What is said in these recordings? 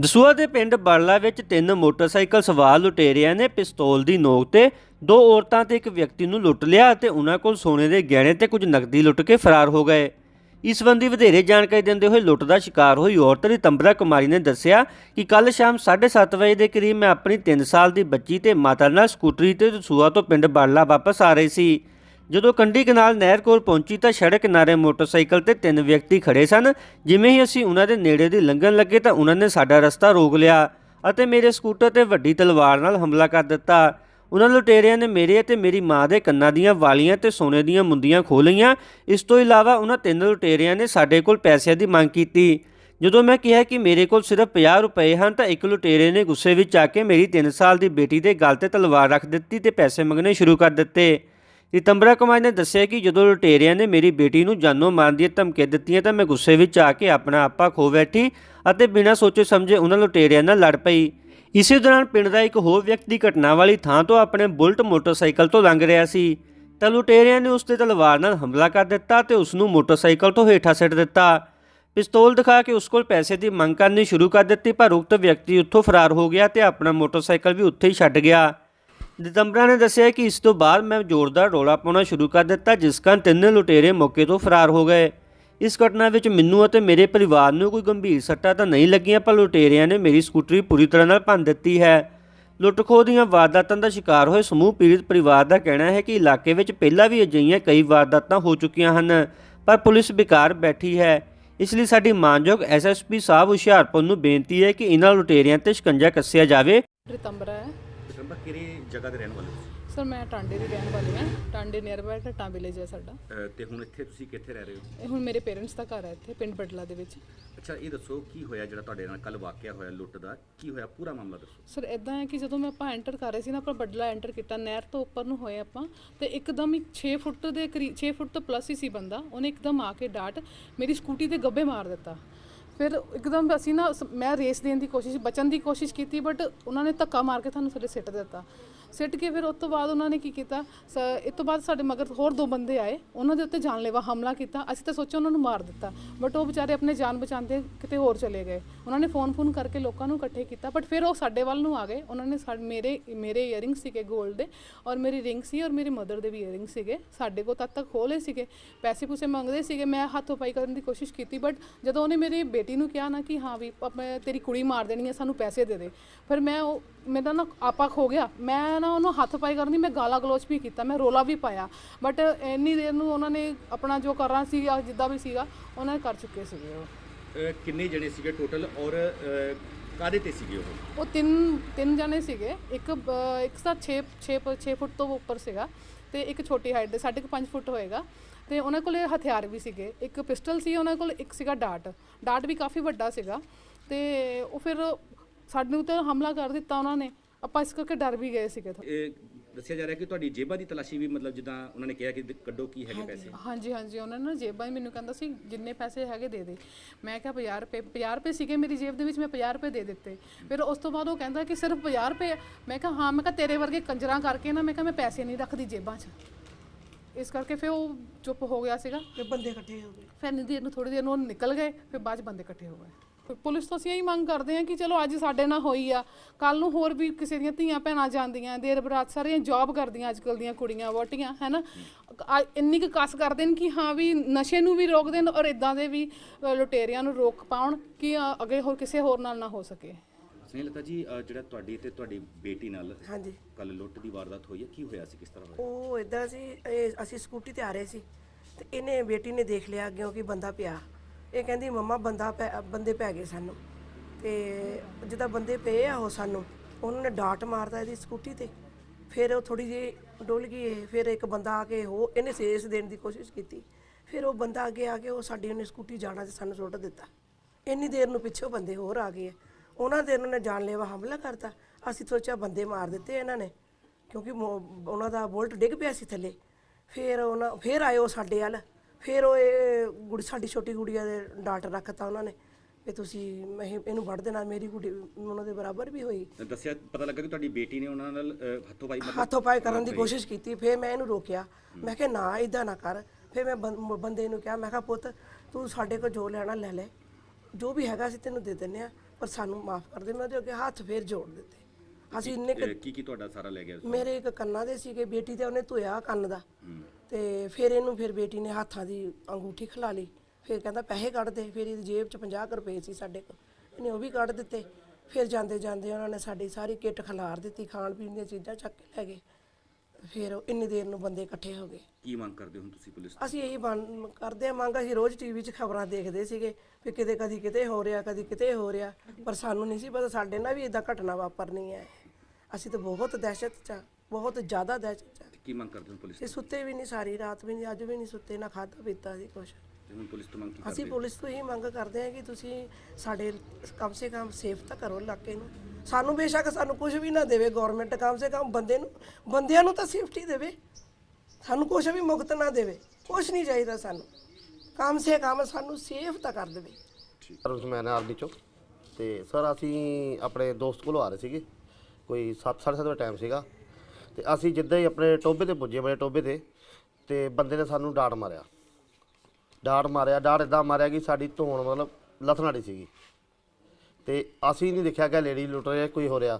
ਦਸੂਆ ਦੇ ਪਿੰਡ ਬੜਲਾ ਵਿੱਚ ਤਿੰਨ ਮੋਟਰਸਾਈਕਲ ਸਵਾਰ ਲੁਟੇਰਿਆਂ ਨੇ ਪਿਸਤੌਲ ਦੀ ਨੋਕ ਤੇ ਦੋ ਔਰਤਾਂ ਤੇ ਇੱਕ ਵਿਅਕਤੀ ਨੂੰ ਲੁੱਟ ਲਿਆ ਅਤੇ ਉਹਨਾਂ ਕੋਲ ਸੋਨੇ ਦੇ ਗਹਿਣੇ ਤੇ ਕੁਝ ਨਕਦੀ ਲੁੱਟ ਕੇ ਫਰਾਰ ਹੋ ਗਏ। ਇਸ ਸੰਬੰਧੀ ਵਧੇਰੇ ਜਾਣਕਾਰੀ ਦਿੰਦੇ ਹੋਏ ਲੁੱਟ ਦਾ ਸ਼ਿਕਾਰ ਹੋਈ ਔਰਤ ਰਿਤੰਬਰਾ ਕੁਮਾਰੀ ਨੇ ਦੱਸਿਆ ਕਿ ਕੱਲ ਸ਼ਾਮ 7:30 ਵਜੇ ਦੇ ਕਰੀਬ ਮੈਂ ਆਪਣੀ 3 ਸਾਲ ਦੀ ਬੱਚੀ ਤੇ ਮਾਤਾ ਨਾਲ ਸਕੂਟਰੀ ਤੇ ਦਸੂਆ ਤੋਂ ਪਿੰਡ ਬੜਲਾ ਵਾਪਸ ਆ ਰਹੀ ਸੀ। ਜਦੋਂ ਕੰਢੀ ਕਨਾਲ ਨਹਿਰ ਕੋਲ ਪਹੁੰਚੀ ਤਾਂ ਸੜਕ ਕਿਨਾਰੇ ਮੋਟਰਸਾਈਕਲ ਤੇ ਤਿੰਨ ਵਿਅਕਤੀ ਖੜੇ ਸਨ। ਜਿਵੇਂ ਹੀ ਅਸੀਂ ਉਹਨਾਂ ਦੇ ਨੇੜੇ ਦੀ ਲੰਘਣ ਲੱਗੇ ਤਾਂ ਉਹਨਾਂ ਨੇ ਸਾਡਾ ਰਸਤਾ ਰੋਕ ਲਿਆ ਅਤੇ ਮੇਰੇ ਸਕੂਟਰ ਤੇ ਵੱਡੀ ਤਲਵਾਰ ਨਾਲ ਹਮਲਾ ਕਰ ਦਿੱਤਾ। ਉਹਨਾਂ ਲੁਟੇਰਿਆਂ ਨੇ ਮੇਰੇ ਅਤੇ ਮੇਰੀ ਮਾਂ ਦੇ ਕੰਨਾਂ ਦੀਆਂ ਵਾਲੀਆਂ ਤੇ ਸੋਨੇ ਦੀਆਂ ਮੁੰਦੀਆਂ ਖੋਹ ਲਈਆਂ। ਇਸ ਤੋਂ ਇਲਾਵਾ ਉਹਨਾਂ ਤਿੰਨ ਲੁਟੇਰਿਆਂ ਨੇ ਸਾਡੇ ਕੋਲ ਪੈਸਿਆਂ ਦੀ ਮੰਗ ਕੀਤੀ। ਜਦੋਂ ਮੈਂ ਕਿਹਾ ਕਿ ਮੇਰੇ ਕੋਲ ਸਿਰਫ 50 ਰੁਪਏ ਹਨ ਤਾਂ ਇੱਕ ਲੁਟੇਰੇ ਨੇ ਗੁੱਸੇ ਵਿੱਚ ਆ ਕੇ ਮੇਰੀ 3 ਸਾਲ ਦੀ ਬੇਟੀ ਦੇ ਗਲ ਤੇ ਤਲਵਾਰ ਰੱਖ ਦਿੱਤੀ ਤੇ ਪੈਸੇ ਮੰਗਣੇ ਸ਼ੁਰੂ ਕਰ ਦਿੱਤੇ। ਰਿਤੰਬਰਾ ਕੁਮਾਰ ਨੇ ਦੱਸਿਆ ਕਿ ਜਦੋਂ ਲੁਟੇਰਿਆਂ ਨੇ ਮੇਰੀ ਬੇਟੀ ਨੂੰ ਜਾਨੋਂ ਮਾਰਨ ਦੀਆਂ ਧਮਕੀਆਂ ਦਿੱਤੀਆਂ ਤਾਂ ਮੈਂ ਗੁੱਸੇ ਵਿੱਚ ਆ ਕੇ ਆਪਣਾ ਆਪਾ ਖੋ ਬੈਠੀ ਅਤੇ ਬਿਨਾਂ ਸੋਚੇ ਸਮਝੇ ਉਹਨਾਂ ਲੁਟੇਰਿਆਂ ਨਾਲ ਲੜ ਪਈ। ਇਸੇ ਦੌਰਾਨ ਪਿੰਡ ਦਾ ਇੱਕ ਹੋਰ ਵਿਅਕਤੀ ਘਟਨਾ ਵਾਲੀ ਥਾਂ ਤੋਂ ਆਪਣੇ ਬੁਲਟ ਮੋਟਰਸਾਈਕਲ ਤੋਂ ਲੰਘ ਰਿਹਾ ਸੀ। ਤਾਂ ਲੁਟੇਰਿਆਂ ਨੇ ਉਸ ਤੇ ਤਲਵਾਰ ਨਾਲ ਹਮਲਾ ਕਰ ਦਿੱਤਾ ਤੇ ਉਸ ਨੂੰ ਮੋਟਰਸਾਈਕਲ ਤੋਂ ਹੇਠਾਂ ਸਿੱਟ ਦਿੱਤਾ। ਪਿਸਤੌਲ ਦਿਖਾ ਕੇ ਉਸ ਕੋਲ ਪੈਸੇ ਦੀ ਮੰਗ ਕਰਨੀ ਸ਼ੁਰੂ ਕਰ ਦਿੱਤੀ, ਪਰ ਉਕਤ ਵਿਅਕਤੀ ਉੱਥੋਂ ਫਰਾਰ ਹੋ ਗਿਆ ਤੇ ਆਪਣਾ ਮੋਟਰਸਾਈਕਲ ਵੀ ਉੱਥੇ ਹੀ ਛੱਡ ਗਿਆ। ਦਤੰਬਰਾ ਨੇ ਦੱਸਿਆ ਕਿ ਇਸ ਤੋਂ ਬਾਅਦ ਮੈਂ ਜ਼ੋਰਦਾਰ ਰੌਲਾ ਪਾਉਣਾ ਸ਼ੁਰੂ ਕਰ ਦਿੱਤਾ ਜਿਸ ਕਾਰਨ ਤਿੰਨੇ ਲੁਟੇਰੇ ਮੌਕੇ ਤੋਂ ਫਰਾਰ ਹੋ ਗਏ। ਇਸ ਘਟਨਾ ਵਿੱਚ ਮੈਨੂੰ ਅਤੇ ਮੇਰੇ ਪਰਿਵਾਰ ਨੂੰ ਕੋਈ ਗੰਭੀਰ ਸੱਟਾਂ ਤਾਂ ਨਹੀਂ ਲੱਗੀਆਂ ਪਰ ਲੁਟੇਰਿਆਂ ਨੇ ਮੇਰੀ ਸਕੂਟਰੀ ਪੂਰੀ ਤਰ੍ਹਾਂ ਨਾਲ ਭੰਨ ਦਿੱਤੀ ਹੈ। ਲੁੱਟ-ਖੋਹ ਦੀਆਂ ਵਾਰਦਾਤਾਂ ਦਾ ਸ਼ਿਕਾਰ ਹੋਏ ਸਮੂਹ ਪੀੜਤ ਪਰਿਵਾਰ ਦਾ ਕਹਿਣਾ ਹੈ ਕਿ ਇਲਾਕੇ ਵਿੱਚ ਪਹਿਲਾਂ ਵੀ ਅਜਿਹੀਆਂ ਕਈ ਵਾਰਦਾਤਾਂ ਹੋ ਚੁੱਕੀਆਂ ਹਨ ਪਰ ਪੁਲਿਸ ਬੇਕਾਰ ਬੈਠੀ ਹੈ। ਇਸ ਲਈ ਸਾਡੀ ਮਾਨਯੋਗ ਐਸਐਸਪੀ ਸਾਹਿਬ ਹੁਸ਼ਿਆਰਪੁਰ ਨੂੰ ਬੇਨਤੀ ਹੈ ਕਿ ਇਹਨਾਂ ਲੁਟੇਰਿਆਂ ਤੇ ਸ਼ਿਕੰਜਾ ਕੱਸਿਆ ਜਾਵੇ। ਰਿਤੰਬਰਾ ਹੈ। ਵਿਕਰਮਾ ਕਿਹੜੀ ਜਗ੍ਹਾ ਤੇ ਰਹਿਣ ਵਾਲੇ ਹੋ? ਸਰ ਮੈਂ ਟਾਂਡੇ ਦੀ ਰਹਿਣ ਵਾਲੀ ਹਾਂ। ਟਾਂਡੇ ਨੀਅਰ ਬਾਈ ਢੱਟਾਂ ਵਿਲੇਜ ਹੈ ਸਾਡਾ। ਅਹ ਤੇ ਹੁਣ ਇੱਥੇ ਤੁਸੀਂ ਕਿੱਥੇ ਰਹਿ ਰਹੇ ਹੋ? ਇਹ ਹੁਣ ਮੇਰੇ ਪੇਰੈਂਟਸ ਦਾ ਘਰ ਹੈ ਇੱਥੇ ਪਿੰਡ ਬਟਲਾ ਦੇ ਵਿੱਚ। ਅੱਛਾ ਇਹ ਦੱਸੋ ਕੀ ਹੋਇਆ ਜਿਹੜਾ ਤੁਹਾਡੇ ਨਾਲ ਕੱਲ ਵਾਕਿਆ ਹੋਇਆ ਲੁੱਟ ਦਾ? ਕੀ ਹੋਇਆ? ਪੂਰਾ ਮਾਮਲਾ ਦੱਸੋ। ਸਰ ਇਦਾਂ ਹੈ ਕਿ ਜਦੋਂ ਮੈਂ ਆਪਾਂ ਐਂਟਰ ਕਰ ਰਹੇ ਸੀ ਨਾ ਆਪਾਂ ਬਟਲਾ ਐਂਟਰ ਕੀਤਾ। ਨਹਿਰ ਤੋਂ ਉੱਪਰ ਨੂੰ ਹੋਏ ਆਪਾਂ ਤੇ ਇੱਕਦਮ ਇੱਕ 6 ਫੁੱਟ ਦੇ ਕਰੀਬ 6 ਫੁੱਟ ਤੋਂ ਪਲੱਸ ਹੀ ਸੀ ਬੰਦਾ। ਉਹਨੇ ਇੱਕਦਮ ਆ ਕੇ ਡਾਟ ਮੇਰੀ ਸਕੂਟੀ ਤੇ ਗੱਬੇ ਮਾਰ ਦਿੱਤਾ। ਫਿਰ ਇੱਕਦਮ ਅਸੀਂ ਨਾ ਸ- ਮੈਂ ਰੇਸ ਦੇਣ ਦੀ ਕੋਸ਼ਿਸ਼ ਬਚਣ ਦੀ ਕੋਸ਼ਿਸ਼ ਕੀਤੀ ਬਟ ਉਹਨਾਂ ਨੇ ਧੱਕਾ ਮਾਰ ਕੇ ਸਾਨੂੰ ਥੱਲੇ ਸਿੱਟ ਦਿੱਤਾ। ਸਿੱਟ ਕੇ ਫਿਰ ਉਸ ਤੋਂ ਬਾਅਦ ਉਹਨਾਂ ਨੇ ਕੀ ਕੀਤਾ? ਸ- ਇਸ ਤੋਂ ਬਾਅਦ ਸਾਡੇ ਮਗਰ ਹੋਰ ਦੋ ਬੰਦੇ ਆਏ। ਉਹਨਾਂ ਦੇ ਉੱਤੇ ਜਾਨਲੇਵਾ ਹਮਲਾ ਕੀਤਾ। ਅਸੀਂ ਤਾਂ ਸੋਚਿਆ ਉਹਨਾਂ ਨੂੰ ਮਾਰ ਦਿੱਤਾ। ਬਟ ਉਹ ਵਿਚਾਰੇ ਆਪਣੇ ਜਾਨ ਬਚਾਉਂਦੇ ਕਿਤੇ ਹੋਰ ਚਲੇ ਗਏ। ਉਹਨਾਂ ਨੇ ਫੋਨ ਫੋਨ ਕਰਕੇ ਲੋਕਾਂ ਨੂੰ ਇਕੱਠੇ ਕੀਤਾ। ਬਟ ਫਿਰ ਉਹ ਸਾਡੇ ਵੱਲ ਨੂੰ ਆ ਗਏ। ਉਹਨਾਂ ਨੇ ਸਾਡੇ ਮੇਰੇ ਮੇਰੇ ਇਅਰਿੰਗ ਸੀਗੇ 골ਡ ਦੇ ਔਰ ਮੇਰੀ ਰਿੰਗ ਸੀ ਔਰ ਮੇਰੀ ਮਦਰ ਦੇ ਵੀ ਇਅਰਿੰਗ ਸੀਗੇ। ਸਾਡੇ ਕੋਲ ਤਦ ਤੱਕ ਖੋਲੇ ਸੀਗੇ। ਪੈਸੇ ਪੂਸੇ ਮੰਗਦੇ ਸੀਗੇ। ਮੈਂ ਹੱਥੋਂ ਪਾਈ ਕਰਨ ਦੀ ਕੋਸ਼ਿਸ਼ ਕੀਤੀ। ਬਟ ਜਦੋਂ ਉਹਨੇ ਮੇਰੀ ਬੇਟੀ ਨੂੰ ਕਿਹਾ ਨਾ ਕਿ ਹਾਂ ਵੀ ਆਪਾਂ ਤੇਰੀ ਕੁੜੀ ਮਾਰ ਦੇਣੀ ਹੈ, ਸਾਨੂੰ ਪੈਸੇ ਦੇ ਦੇ। ਫਿਰ ਮੈਂ ਉਹ ਮੇਰਾ ਨਾ ਆਪਾ ਖੋ ਗਿਆ। ਮੈਂ ਨਾ ਉਹਨੂੰ ਹੱਥ ਪਾਈ ਕਰਨ ਦੀ ਮੈਂ ਗਾਲਾਂ ਗਲੋਚ ਵੀ ਕੀਤਾ ਮੈਂ ਰੋਲਾ ਵੀ ਪਾਇਆ। ਬਟ ਇੰਨੀ ਦੇਰ ਨੂੰ ਉਹਨਾਂ ਨੇ ਆਪਣਾ ਜੋ ਕਰਨਾ ਸੀ ਜਾਂ ਜਿੱਦਾਂ ਵੀ ਸੀਗਾ ਉਹਨਾਂ ਨੇ ਕਰ ਚੁੱਕੇ ਸੀਗੇ ਉਹ। ਅਹ ਕਿੰਨੇ ਜਣੇ ਸੀਗੇ ਟੋਟਲ ਔਰ ਅਹ, ਕਾਹਦੇ ਤੇ ਸੀਗੇ ਉਹ? ਉਹ ਤਿੰਨ ਤਿੰਨ ਜਣੇ ਸੀਗੇ। ਇੱਕ ਬ- ਇੱਕ ਤਾਂ 6 6 6 ਫੁੱਟ ਤੋਂ ਉੱਪਰ ਸੀਗਾ ਤੇ ਇੱਕ ਛੋਟੀ ਹਾਈਟ ਦੇ ਸਾਢੇ ਕੁ 5 ਫੁੱਟ ਹੋਏਗਾ। ਤੇ ਉਹਨਾਂ ਕੋਲੇ ਹਥਿਆਰ ਵੀ ਸੀਗੇ। ਇੱਕ ਪਿਸਟਲ ਸੀ ਉਹਨਾਂ ਕੋਲ ਇੱਕ ਸੀਗਾ ਡਾਟ। ਡਾਟ ਵੀ ਕਾਫੀ ਵੱਡਾ ਸੀਗਾ। ਤੇ ਉਹ ਫਿਰ ਸਾਡੇ ਉੱਤੇ ਹਮਲਾ ਕਰ ਦਿੱਤਾ ਉਹਨਾਂ ਨੇ। ਆਪਾਂ ਇਸ ਕਰਕੇ ਡਰ ਵੀ ਗਏ ਸੀਗੇ। ਇਹ ਦੱਸਿਆ ਜਾ ਰਿਹਾ ਕਿ ਤੁਹਾਡੀ ਜੇਬਾਂ ਦੀ ਤਲਾਸ਼ੀ ਵੀ ਮਤਲਬ ਜਿੱਦਾਂ ਉਹਨਾਂ ਨੇ ਕਿਹਾ ਕਿ ਕੱਢੋ ਕੀ ਹੈਗੇ ਪੈਸੇ? ਹਾਂਜੀ ਹਾਂਜੀ ਉਹਨਾਂ ਨੇ ਨਾ ਜੇਬਾਂ 'ਚ ਮੈਨੂੰ ਕਹਿੰਦਾ ਸੀ ਜਿੰਨੇ ਪੈਸੇ ਹੈਗੇ ਦੇ ਦੇ। ਮੈਂ ਕਿਹਾ 50 ਰੁਪਏ 50 ਰੁਪਏ ਸੀਗੇ ਮੇਰੀ ਜੇਬ ਦੇ ਵਿੱਚ ਮੈਂ 50 ਰੁਪਏ ਦੇ ਦਿੱਤੇ। ਫਿਰ ਉਸ ਤੋਂ ਬਾਅਦ ਉਹ ਕਹਿੰਦਾ ਕਿ ਸਿਰਫ 50 ਰੁਪਏ। ਮੈਂ ਕਿਹਾ ਹਾਂ ਮੈਂ ਕਿਹਾ ਤੇਰੇ ਵਰਗੇ ਕੰਜਰਾਂ ਕਰਕੇ ਨਾ ਮੈਂ ਕਿਹਾ ਮੈਂ ਪੈਸੇ ਨਹੀਂ ਰੱਖਦੀ ਜੇਬਾਂ 'ਚ। ਇਸ ਕਰਕੇ ਫਿਰ ਉਹ ਚੁੱਪ ਹੋ ਗਿਆ ਸੀਗਾ। ਤੇ ਬੰਦੇ ਇਕੱਠੇ ਹੋ ਗਏ। ਫਿਰ ਨਿਧੀ ਨੂੰ ਥੋੜੀ ਦੇਰ ਨੂੰ ਉਹ ਨਿਕਲ ਗਏ ਫਿਰ ਬਾਅਦ 'ਚ ਬੰਦੇ ਇਕੱਠੇ ਹੋ ਗਏ। ਪੁਲਿਸ ਤੋਂ ਅਸੀਂ ਇਹੀ ਮੰਗ ਕਰਦੇ ਹਾਂ ਕਿ ਚਲੋ ਅੱਜ ਸਾਡੇ ਨਾਲ ਹੋਈ ਆ ਕੱਲ ਨੂੰ ਹੋਰ ਵੀ ਕਿਸੇ ਦੀਆਂ ਧੀਆਂ ਭੈਣਾਂ ਜਾਂਦੀਆਂ ਦੇਰ ਬਰਾਤ ਸਾਰੀਆਂ ਜੌਬ ਕਰਦੀਆਂ ਅੱਜ ਕੱਲ ਦੀਆਂ ਕੁੜੀਆਂ ਵੋਟੀਆਂ ਹੈਨਾ? ਆ- ਇੰਨੀ ਕੁ ਕਸ ਕਰਦੇ ਨੇ ਕਿ ਹਾਂ ਵੀ ਨਸ਼ੇ ਨੂੰ ਵੀ ਰੋਕ ਦੇਣ ਔਰ ਇਦਾਂ ਦੇ ਵੀ ਅ, ਲੁਟੇਰਿਆਂ ਨੂੰ ਰੋਕ ਪਾਉਣ ਕਿ ਅ, ਅੱਗੇ ਹੋਰ ਕਿਸੇ ਹੋਰ ਨਾਲ ਨਾ ਹੋ ਸਕੇ। ਸਨੇਹਲਤਾ ਜੀ ਅਹ, ਜਿਹੜਾ ਤੁਹਾਡੀ ਤੇ ਤੁਹਾਡੀ ਬੇਟੀ ਨਾਲ ਹਾਂਜੀ। ਕੱਲ ਲੁੱਟ ਦੀ ਵਾਰਦਾਤ ਹੋਈ ਹੈ ਕੀ ਹੋਇਆ ਸੀ ਕਿਸ ਤਰ੍ਹਾਂ ਹੋਇਆ? ਉਹ ਇਦਾਂ ਸੀ ਇਹ ਅਸੀਂ ਸਕੂਟੀ ਤੇ ਆ ਰਹੇ ਸੀ ਤੇ ਇਹਨੇ ਬੇਟੀ ਨੇ ਦੇਖ ਲਿਆ ਅੱਗੇ ਕਿ ਬੰਦਾ ਪਿਆ। ਇਹ ਕਹਿੰਦੀ, ਮੰਮਾ, ਬੰਦਾ ਪੈ- ਬੰਦੇ ਪੈ ਗਏ ਸਾਨੂੰ। ਤੇ ਜਿੱਦਾਂ ਬੰਦੇ ਪਏ ਆ ਉਹ ਸਾਨੂੰ, ਉਹਨਾਂ ਨੇ ਡਾਟ ਮਾਰਦਾ ਇਹਦੀ ਸਕੂਟੀ ਤੇ। ਫਿਰ ਉਹ ਥੋੜੀ ਜਿਹੀ ਡੁੱਲ ਗਈ ਇਹ, ਫਿਰ ਇੱਕ ਬੰਦਾ ਆ ਕੇ ਉਹ ਇਹਨੇ ਸੇਸ ਦੇਣ ਦੀ ਕੋਸ਼ਿਸ਼ ਕੀਤੀ। ਫਿਰ ਉਹ ਬੰਦਾ ਅੱਗੇ ਆ ਕੇ ਉਹ ਸਾਡੀ ਉਹਨੇ ਸਕੂਟੀ ਜਾਣਾ ਤੇ ਸਾਨੂੰ ਸੁੱਟ ਦਿੱਤਾ। ਇੰਨੀ ਦੇਰ ਨੂੰ ਪਿੱਛੋਂ ਬੰਦੇ ਹੋਰ ਆ ਗਏ ਉਹਨਾਂ ਦੇ ਉਹਨਾਂ ਨੇ ਜਾਨਲੇਵਾ ਹਮਲਾ ਕਰਤਾ। ਅਸੀਂ ਸੋਚਿਆ ਬੰਦੇ ਮਾਰ ਦਿੱਤੇ ਇਹਨਾਂ ਨੇ, ਕਿਉਂਕਿ ਮੋ- ਉਹਨਾਂ ਦਾ ਬੁਲਟ ਡਿੱਗ ਪਿਆ ਸੀ ਥੱਲੇ। ਫਿਰ ਉਹਨਾਂ, ਫਿਰ ਆਏ ਉਹ ਸਾਡੇ ਵੱਲ। ਫਿਰ ਉਹ ਇਹ ਗੁੜੀ ਸਾਡੀ ਛੋਟੀ ਗੁੜੀਆ ਦੇ ਡਾਟ ਰੱਖਤਾ ਉਹਨਾਂ ਨੇ ਵੀ ਤੁਸੀਂ ਮੈਂ ਇਹ- ਇਹਨੂੰ ਵੜ ਦੇਣਾ ਮੇਰੀ ਗੁੜੀ ਉਹਨਾਂ ਦੇ ਬਰਾਬਰ ਵੀ ਹੋਈ। ਤਾਂ ਦੱਸਿਆ ਪਤਾ ਲੱਗਾ ਕਿ ਤੁਹਾਡੀ ਬੇਟੀ ਨੇ ਉਹਨਾਂ ਨਾਲ ਅਹ, ਹੱਥੋਂ ਪਾਈ ਮਤਲਬ ਹੱਥੋਂ ਪਾਈ ਕਰਨ ਦੀ ਕੋਸ਼ਿਸ਼ ਕੀਤੀ ਫਿਰ ਮੈਂ ਇਹਨੂੰ ਰੋਕਿਆ। ਮੈਂ ਕਿਹਾ ਨਾ ਇਦਾਂ ਨਾ ਕਰ। ਫਿਰ ਮੈਂ ਬੰ- ਮ- ਬੰਦੇ ਨੂੰ ਕਿਹਾ ਮੈਂ ਕਿਹਾ ਪੁੱਤ ਤੂੰ ਸਾਡੇ ਕੋਲ ਜੋ ਲੈਣਾ ਲੈ ਲੈ। ਜੋ ਵੀ ਹੈਗਾ ਅਸੀਂ ਤੈਨੂੰ ਦੇ ਦਿੰਨੇ ਆ ਪਰ ਸਾਨੂੰ ਮਾਫ ਕਰ ਦੇ। ਮੈਂ ਉਹਦੇ ਅੱਗੇ ਹੱਥ ਫੇਰ ਜੋੜ ਦਿੱਤੇ। ਅਸੀਂ ਇੰਨੇ ਕੁ ਕੀ ਕੀ ਤੁਹਾਡਾ ਸਾਰਾ ਲੈ ਗਿਆ ਮੇਰੇ ਇੱਕ ਕੰਨਾਂ ਦੇ ਸੀਗੇ ਬੇਟੀ ਤੇ ਉਹਨੇ ਧੋਇਆ ਕੰਨ ਦਾ। ਹੂੰ। ਤੇ ਫਿਰ ਇਹਨੂੰ ਫਿਰ ਬੇਟੀ ਨੇ ਹੱਥਾਂ ਦੀ ਅੰਗੂਠੀ ਖਿਲਾ ਲਈ। ਫਿਰ ਕਹਿੰਦਾ ਪੈਸੇ ਕੱਢ ਦੇ ਫਿਰ ਇਹਦੀ ਜੇਬ 'ਚ 50 ਕੁ ਰੁਪਏ ਸੀ ਸਾਡੇ ਕੋਲ। ਇਹਨੇ ਉਹ ਵੀ ਕੱਢ ਦਿੱਤੇ। ਫਿਰ ਜਾਂਦੇ ਜਾਂਦੇ ਉਹਨਾਂ ਨੇ ਸਾਡੀ ਸਾਰੀ ਕਿੱਟ ਖਿਲਾਰ ਦਿੱਤੀ ਖਾਣ ਪੀਣ ਦੀਆਂ ਚੀਜ਼ਾਂ ਚੱਕ ਕੇ ਲੈ ਗਏ। ਫਿਰ ਉਹ ਇੰਨੀ ਦੇਰ ਨੂੰ ਬੰਦੇ ਇਕੱਠੇ ਹੋ ਗਏ। ਕੀ ਮੰਗ ਕਰਦੇ ਹੋ ਹੁਣ ਤੁਸੀਂ ਪੁਲਿਸ ਤੋਂ? ਅਸੀਂ ਇਹੀ ਬਣ- ਕਰਦੇ ਆ ਮੰਗ ਅਸੀਂ ਰੋਜ਼ ਟੀਵੀ 'ਚ ਖਬਰਾਂ ਦੇਖਦੇ ਸੀਗੇ ਵੀ ਕਿਤੇ ਕਦੀ ਕਿਤੇ ਹੋ ਰਿਹਾ ਕਦੀ ਕਿਤੇ ਹੋ ਰਿਹਾ। ਪਰ ਸਾਨੂੰ ਨਹੀਂ ਸੀ ਪਤਾ ਸਾਡੇ ਨਾਲ ਵੀ ਇਦਾਂ ਘਟਨਾ ਵਾਪਰਨੀ ਹੈ। ਅਸੀਂ ਤਾਂ ਬਹੁਤ ਦਹਿਸ਼ਤ 'ਚ ਆ, ਬਹੁਤ ਜ਼ਿਆਦਾ ਦਹਿਸ਼ਤ 'ਚ ਆ। ਕੀ ਮੰਗ ਕਰਦੇ ਹੋ ਪੁਲਿਸ ਤੇ? ਸੁੱਤੇ ਵੀ ਨਹੀਂ ਸਾਰੀ ਰਾਤ ਵੀ ਨਹੀਂ ਅੱਜ ਵੀ ਨਹੀਂ ਸੁੱਤੇ ਨਾ ਖਾਧਾ ਪੀਤਾ ਸੀ ਕੁਛ। ਤੇ ਹੁਣ ਪੁਲਿਸ ਤੋਂ ਮੰਗ ਕੀ ਅਸੀਂ ਕਰਦੇ ਪੁਲਿਸ ਤੋਂ ਹੀ ਮੰਗ ਕਰਦੇ ਹਾਂ ਕਿ ਤੁਸੀਂ ਸਾਡੇ ਕਮ ਸੇ ਕਮ ਸੇਫ ਤਾਂ ਕਰੋ ਇਲਾਕੇ ਨੂੰ। ਸਾਨੂੰ ਬੇਸ਼ੱਕ ਸਾਨੂੰ ਕੁਝ ਵੀ ਨਾ ਦੇਵੇ ਗਵਰਨਮੈਂਟ ਕਮ ਸੇ ਕਮ ਬੰਦੇ ਨੂੰ ਬੰਦਿਆਂ ਨੂੰ ਤਾਂ ਸੇਫਟੀ ਦੇਵੇ। ਸਾਨੂੰ ਕੁਝ ਵੀ ਮੁਕਤ ਨਾ ਦੇਵੇ ਕੁਝ ਨਹੀਂ ਚਾਹੀਦਾ ਸਾਨੂੰ। ਕਮ ਸੇ ਕਮ ਸਾਨੂੰ ਸੇਫ ਤਾਂ ਕਰ ਦੇਵੇ। ਸਰਵਿਸ ਮੈਨ ਆਰਮੀ ਚੋਂ। ਤੇ ਸਰ ਅਸੀਂ ਆਪਣੇ ਦੋਸਤ ਕੋਲੋਂ ਆ ਰਹੇ ਸੀਗੇ। ਕੋਈ 7:30 ਦਾ ਟਾਈਮ ਸੀਗਾ। ਤੇ ਅਸੀਂ ਜਿੱਦਾਂ ਹੀ ਆਪਣੇ ਟੋਬੇ ਤੇ ਪੁੱਜੇ ਬੜੇ ਟੋਬੇ ਤੇ ਤੇ ਬੰਦੇ ਨੇ ਸਾਨੂੰ ਡਾਟ ਮਾਰਿਆ। ਡਾਟ ਮਾਰਿਆ ਡਾਟ ਇਦਾਂ ਮਾਰਿਆ ਕਿ ਸਾਡੀ ਧੌਣ ਮਤਲਬ ਲਥਨਾੜੀ ਸੀਗੀ। ਤੇ ਅਸੀਂ ਨਹੀਂ ਦੇਖਿਆ ਕਿ ਲੇਡੀ ਲੁੱਟ ਰਿਹਾ ਕੋਈ ਹੋ ਰਿਹਾ।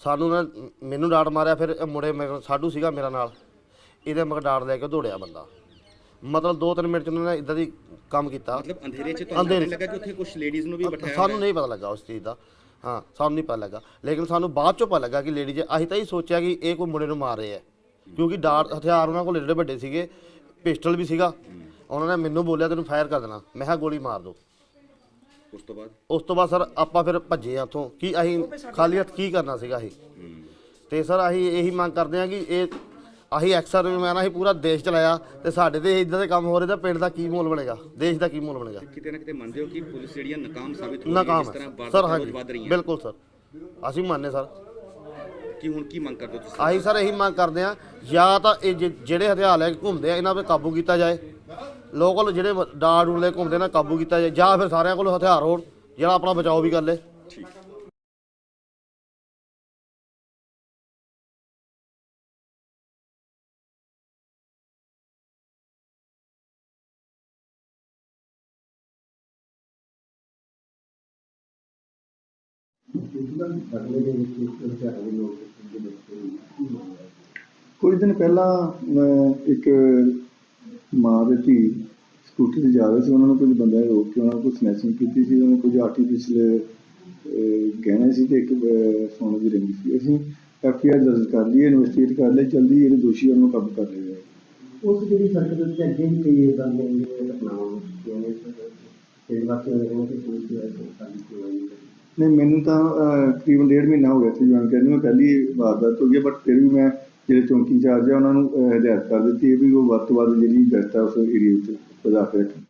ਸਾਨੂੰ ਨਾ ਮੈਨੂੰ ਡਾਟ ਮਾਰਿਆ ਫਿਰ ਇਹ ਮੁੰਡੇ ਮੇਰੇ ਸਾਡੂ ਸੀਗਾ ਮੇਰਾ ਨਾਲ। ਇਹਦੇ ਮਗਰ ਡਾਟ ਲੈ ਕੇ ਦੌੜਿਆ ਬੰਦਾ। ਮਤਲਬ 2-3 ਮਿੰਟ ਚ ਉਹਨਾਂ ਨੇ ਇਦਾਂ ਦੀ ਕੰਮ ਕੀਤਾ। ਮਤਲਬ ਅੰਧੇਰੇ 'ਚ ਤੁਹਾਨੂੰ ਲੱਗਾ ਕਿ ਉੱਥੇ ਕੁਝ ਲੇਡੀਜ਼ ਨੂੰ ਵੀ ਬਿਠਾਇਆ ਸਾਨੂੰ ਨਹੀਂ ਪਤਾ ਲੱਗਾ ਉਸ ਚੀਜ਼ ਦਾ। ਹਾਂ ਸਾਨੂੰ ਨਹੀਂ ਪਤਾ ਲੱਗਾ। ਲੇਕਿਨ ਸਾਨੂੰ ਬਾਅਦ ਚੋਂ ਪਤਾ ਲੱਗਾ ਕਿ ਲੇਡੀ ਜੇ ਅਸੀਂ ਤਾਂ ਹੀ ਸੋਚਿਆ ਕਿ ਇਹ ਕੋਈ ਮੁੰਡੇ ਨੂੰ ਮਾਰ ਰਹੇ ਆ। ਕਿਉਂਕਿ ਡਾਟ ਹਥਿਆਰ ਉਹਨਾਂ ਕੋਲ ਏਡੇ ਵੱਡੇ ਸੀਗੇ ਪਿਸਟਲ ਵੀ ਸੀਗਾ। ਉਹਨਾਂ ਨੇ ਮੈਨੂੰ ਬੋਲਿਆ ਤੈਨੂੰ ਫਾਇਰ ਕਰ ਦੇਣਾ। ਮੈਂ ਕਿਹਾ ਗੋਲੀ ਮਾਰ ਦੋ। ਉਸ ਤੋਂ ਬਾਅਦ? ਉਸ ਤੋਂ ਬਾਅਦ ਸਰ ਆਪਾਂ ਫਿਰ ਭੱਜੇ ਆ ਉੱਥੋਂ। ਕੀ ਅਸੀਂ ਖਾਲੀ ਹੱਥ ਕੀ ਕਰਨਾ ਸੀਗਾ ਅਸੀਂ? ਤੇ ਸਰ ਅਸੀਂ ਇਹੀ ਮੰਗ ਕਰਦੇ ਹਾਂ ਕਿ ਇਹ ਅਸੀਂ ਐਕਸਰ ਮੈਂ ਨਾ ਅਸੀਂ ਪੂਰਾ ਦੇਸ਼ ਚਲਾਇਆ ਤੇ ਸਾਡੇ ਤੇ ਇਦਾਂ ਦੇ ਕੰਮ ਹੋ ਰਹੇ ਤਾਂ ਪਿੰਡ ਦਾ ਕੀ ਮੁੱਲ ਬਣੇਗਾ? ਦੇਸ਼ ਦਾ ਕੀ ਮੁੱਲ ਬਣੇਗਾ? ਕਿਤੇ ਨਾ ਕਿਤੇ ਮੰਨਦੇ ਹੋ ਕਿ ਪੁਲਿਸ ਜਿਹੜੀਆਂ ਨਾਕਾਮ ਸਾਬਿਤ ਹੋ ਨਾਕਾਮ ਜਿਸ ਤਰ੍ਹਾਂ ਹੈ ਵਾਰਦਾਤਾਂ ਸਰ ਰੋਜ਼ ਹਾਂਜੀ। ਵੱਧ ਰਹੀਆਂ ਬਿਲਕੁਲ ਸਰ। ਅਸੀਂ ਮੰਨਦੇ ਸਰ। ਕੀ ਹੁਣ ਕੀ ਮੰਗ ਕਰਦੇ ਹੋ ਤੁਸੀਂ? ਅਸੀਂ ਸਰ ਇਹੀ ਮੰਗ ਕਰਦੇ ਆ ਜਾਂ ਤਾਂ ਇਹ ਜਿ- ਜਿਹੜੇ ਹਥਿਆਰ ਲੈ ਕੇ ਘੁੰਮਦੇ ਆ ਇਹਨਾਂ 'ਤੇ ਕਾਬੂ ਕੀਤਾ ਜਾਏ। ਲੋਕਲ ਜਿਹੜੇ ਡਾਰ ਡੂਰ ਲੈ ਕੇ ਘੁੰਮਦੇ ਨਾ ਕਾਬੂ ਕੀਤਾ ਜਾਏ ਜਾਂ ਫਿਰ ਸਾਰਿਆਂ ਕੋਲ ਹਥਿਆਰ ਹੋਣ ਜਿਹੜਾ ਆਪਣਾ ਬਚਾਓ ਵੀ ਕਰ ਲੇ। ਕੁਝ ਦਿਨ ਪਹਿਲਾਂ ਇੱਕ ਮਾਂ ਦੇ ਧੀ ਸਕੂਟੀ ਤੇ ਜਾ ਰਹੇ ਸੀ, ਉਹਨਾਂ ਨੂੰ ਕੁਝ ਬੰਦਿਆਂ ਨੇ ਰੋਕ ਕੇ ਉਹਨਾਂ ਕੋਲ ਸਨੈਚਿੰਗ ਕੀਤੀ ਸੀ, ਉਹਨਾਂ ਕੁਝ ਆਰਟੀਫਿਸ਼ਲ ਗਹਿਣੇ ਸੀ ਤੇ ਇੱਕ ਸੋਨੇ ਦੀ ਰਿੰਗ ਸੀ। ਅਸੀਂ ਐਫ ਦਰਜ ਕਰ ਲਈ ਇਨਵੈਸਟੀਗੇਟ ਕਰ ਲਈ ਜਲਦੀ ਜਿਹੜੇ ਦੋਸ਼ੀ ਉਹਨਾਂ ਨੂੰ ਕਾਬੂ ਕਰ ਲਿਆ ਉਸ ਜਿਹੜੀ ਸੜਕ ਦੇ ਉੱਤੇ ਅੱਗੇ ਵੀ ਕਈ ਇਦਾਂ ਦੀਆਂ ਘਟਨਾਵਾਂ ਹੋਈਆਂ ਤੇ ਵਾਕਿਆ ਹੋਇਆ ਕਿ ਪੁਲਿਸ ਦੀ ਸਾਡੀ ਕੋਈ ਨਹੀਂ, ਮੈਨੂੰ ਤਾਂ ਤਕਰੀਬਨ ਡੇਢ ਮਹੀਨਾ ਹੋ ਗਿਆ ਸੀ ਜੁਆਇਨ ਕਰਨ ਨੂੰ ਪਹਿਲੀ ਵਾਰਦਾਤ ਹੋਈ ਹੈ ਬਟ ਫਿਰ ਵੀ ਮੈਂ ਜਿਹੜੇ ਚੌਂਕੀ ਇੰਚਾਰਜ ਆ, ਉਹਨਾਂ ਨੂੰ ਹਦਾਇਤ ਕਰ ਦਿੱਤੀ ਹੈ ਵੀ ਉਹ ਵੱਧ ਤੋਂ ਵੱਧ ਜਿਹੜੀ ਗਸ਼ਤ ਹੈ ਉਸ ਏਰੀਏ ਵਿੱਚ ਵਧਾ ਕੇ ਰੱਖਣ।